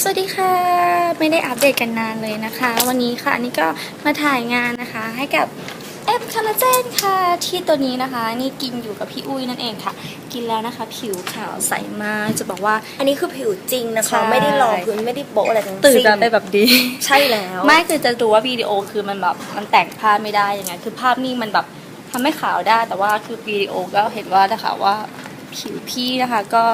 สวัสดีค่ะ ไม่ได้อัปเดตกันนานเลยนะคะ วันนี้ค่ะอันนี้ก็มาถ่ายงานนะคะ ให้กับเอฟคาราเจนค่ะที่ตัวนี้นะคะ นี่กินอยู่กับพี่อุ้ยนั่นเองค่ะ กินแล้วนะคะ ผิวขาวใสมากจะบอกว่า อันนี้คือผิวจริงนะใช่คะ ไม่ได้ลองพื้นไม่ได้โบะอะไรทั้งตื่นสิ้นมาไปแบบดีใช่แล้วไม่คือจะดูว่าวิดีโอคือมันแบบมันแต่งภาพไม่ได้ยังไง คือภาพนิ่งมันแบบทำให้ขาวได้ แต่ว่าคือวิดีโอก็เห็นว่านะคะว่าผิวพี่นะคะก็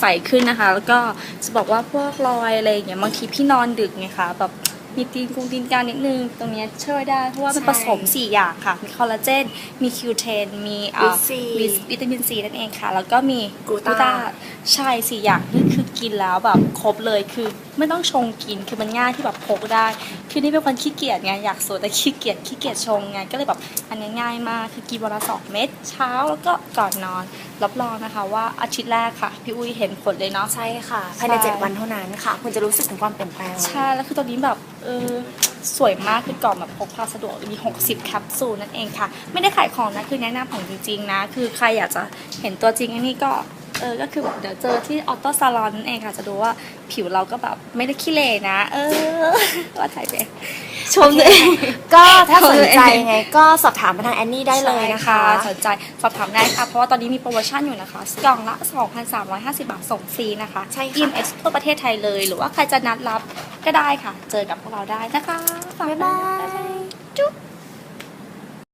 ใสขึ้นนะคะ แล้วก็จะบอกว่าพวกรอยอะไรอย่างเงี้ยบางทีพี่นอนดึกไงคะแบบมีตีนกงตีนกลางนิดนึง ตรงเนี้ยช่วยได้ เพราะว่ามันผสม 4 อย่างค่ะ มีคอลลาเจน มีคิวเทน มีอ่าวิตวิตามินซีนั่นเองค่ะ แล้วก็มีกลูตาใช่สี่อย่างนี่คือกินแล้วแบบครบเลยคือไม่ต้องชงกินคือมันง่ายที่แบบพกได้ คือนี่เป็นคนขี้เกียจไงอยากสวยแต่ขี้เกียจขี้เกียจชงไงก็เลยแบบอันนี้ง่ายมากคือกินวันละสองเม็ดเช้าแล้วก็ก่อนนอน รับรองนะคะว่าอาทิตย์แรกค่ะพี่อุ้ยเห็นผลเลยเนาะใช่ค่ะภายในใช่เจ็ดวันเท่านั้นค่ะ คุณจะรู้สึกถึงความเปลี่ยนแปลงใช่แล้วคือตอนนี้แบบเออสวยมากคือกล่องแบบพกพาสะดวกมี 60แคปซูลนั่นเองค่ะ ไม่ได้ขายของนะคือแนะนำของจริงๆนะ คือใครอยากจะเห็นตัวจริงอันนี้ก็ เออก็คือแบบเดี๋ยวเจอที่ออโต้ซาลอนนั่นเองค่ะ จะดูว่าผิวเราก็แบบไม่ได้ขี้เหร่นะ เออ ว่าถ่ายไปชมเลย ก็ถ้าสนใจเออยังไงก็สอบถามมาทางแอนนี่ได้เลยนะคะใช่สนใจสอบถามได้ค่ะ เพราะว่าตอนนี้มีโปรโมชั่นอยู่นะคะกล่องละ 2,350 บาทส่งฟรีนะคะใช่ค่ะ EMS ทั่วประเทศไทยเลย หรือว่าใครจะนัดรับก็ได้ค่ะ เจอกับพวกเราได้นะคะฝกบ๊ายบายจุ๊บ